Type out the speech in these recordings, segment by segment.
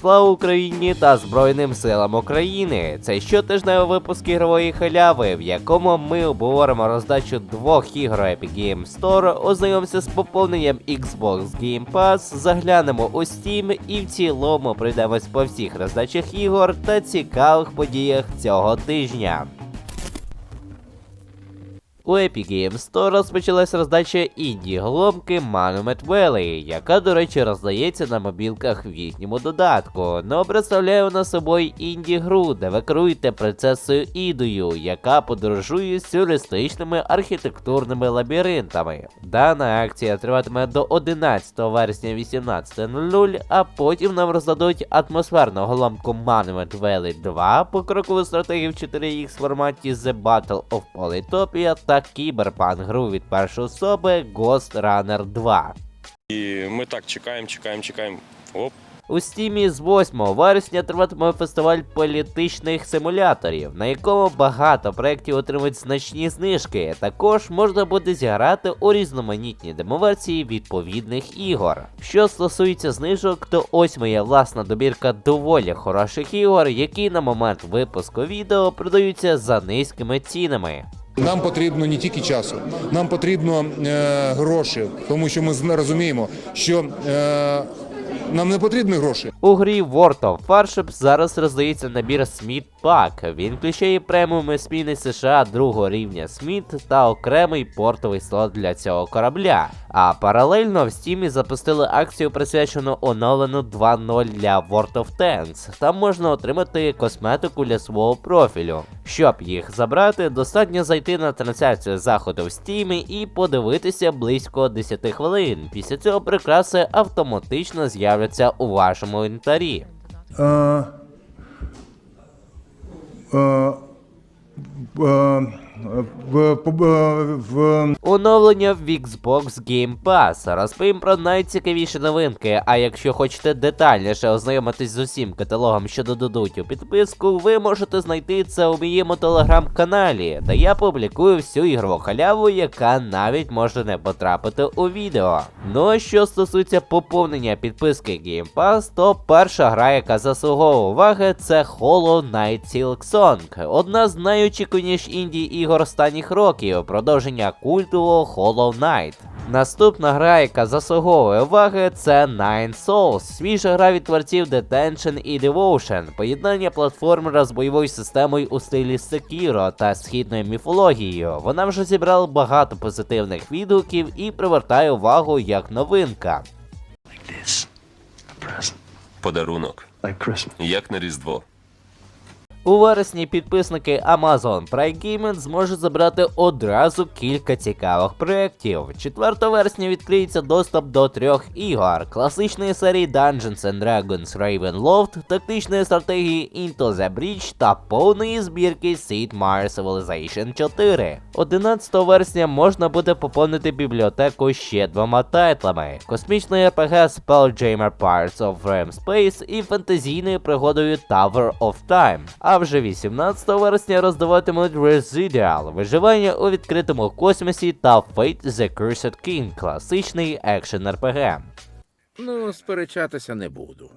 Слава Україні та Збройним силам України! Це щотижневий випуск ігрової халяви, в якому ми обговоримо роздачу двох ігор Epic Games Store, ознайомимося з поповненням Xbox Game Pass, заглянемо у Steam і в цілому прийдемось по всіх роздачах ігор та цікавих подіях цього тижня. У Epic Games Store розпочалась роздача інді голомки Monument Valley, яка, до речі, роздається на мобілках в їхньому додатку. Но представляє вона собою інді гру, де ви керуєте принцесою Ідою, яка подорожує сюрреалістичними архітектурними лабіринтами. Дана акція триватиме до 11 вересня 18.00, а потім нам роздадуть атмосферну голомку Monument Valley 2, покрокову стратегію в 4X форматі The Battle of Polytopia та кіберпанк гру від першої особи Ghost Runner 2. І ми так чекаємо, чекаємо, чекаємо. Оп, У стімі з 8 вересня триватиме фестиваль політичних симуляторів, на якому багато проєктів отримують значні знижки. Також можна буде зіграти у різноманітні демоверсії відповідних ігор. Що стосується знижок, то ось моя власна добірка доволі хороших ігор, які на момент випуску відео продаються за низькими цінами. Нам потрібно не тільки часу, нам потрібно е, гроші, тому що ми розуміємо, що е, нам не потрібні гроші. У грі World of Warships зараз роздається набір Сміт Пак. Він включає преміуми сміни США другого рівня Сміт та окремий портовий слот для цього корабля. А паралельно в Steam запустили акцію присвячену оновлену 2.0 для World of Tanks. Там можна отримати косметику для свого профілю. Щоб їх забрати, достатньо зайти на трансляцію заходу в Steam і подивитися близько 10 хвилин. Після цього прикраси автоматично з'являться у вашому інвентарі. Е, е, е, в, в, в, Оновлення в Xbox Game Pass. Розповім про найцікавіші новинки. А якщо хочете детальніше ознайомитись з усім каталогом, що додадуть у підписку, ви можете знайти це у моєму телеграм-каналі, де я публікую всю ігрову халяву, яка навіть може не потрапити у відео. Ну а що стосується поповнення підписки Game Pass, то перша гра, яка заслуговує уваги, це Hollow Knight Silksong, одна з найочікуваніших інді ігор останніх років, продовження культового Hollow Knight. Наступна гра, яка заслуговує уваги, це Nine Souls, свіжа гра від творців Detention і Devotion, поєднання платформера з бойовою системою у стилі Sekiro та східною міфологією. Вона вже зібрала багато позитивних відгуків і привертає увагу як новинка. Подарунок. Like Як на Різдво. У вересні підписники Amazon Prime Gaming зможуть забрати одразу кілька цікавих проєктів. 4 вересня відкриється доступ до трьох ігор: класичної серії Dungeons and Dragons Ravenloft, тактичної стратегії Into the Breach та повної збірки Sid Meier's Civilization 4. 11 вересня можна буде поповнити бібліотеку ще двома тайтлами: космічною RPG Spelljammer Pirates of Ram Space і фентезійною пригодою Tower of Time. А вже 18 вересня роздаватимуть Residual, виживання у відкритому космосі та Fate the Cursed King, класичний екшен RPG. Ну, сперечатися не буду.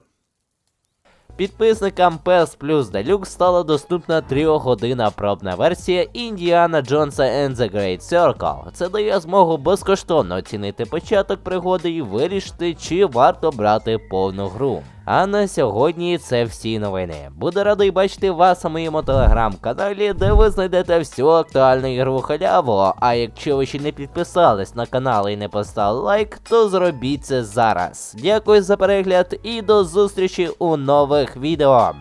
Підписникам PS Plus Deluxe стала доступна 3-годинна пробна версія Індіана Джонса and the Great Circle. Це дає змогу безкоштовно оцінити початок пригоди і вирішити, чи варто брати повну гру. А на сьогодні це всі новини. Буду радий бачити вас на моєму телеграм-каналі, де ви знайдете всю актуальну ігрову халяву. А якщо ви ще не підписались на канал і не поставили лайк, то зробіть це зараз. Дякую за перегляд і до зустрічі у нових відео.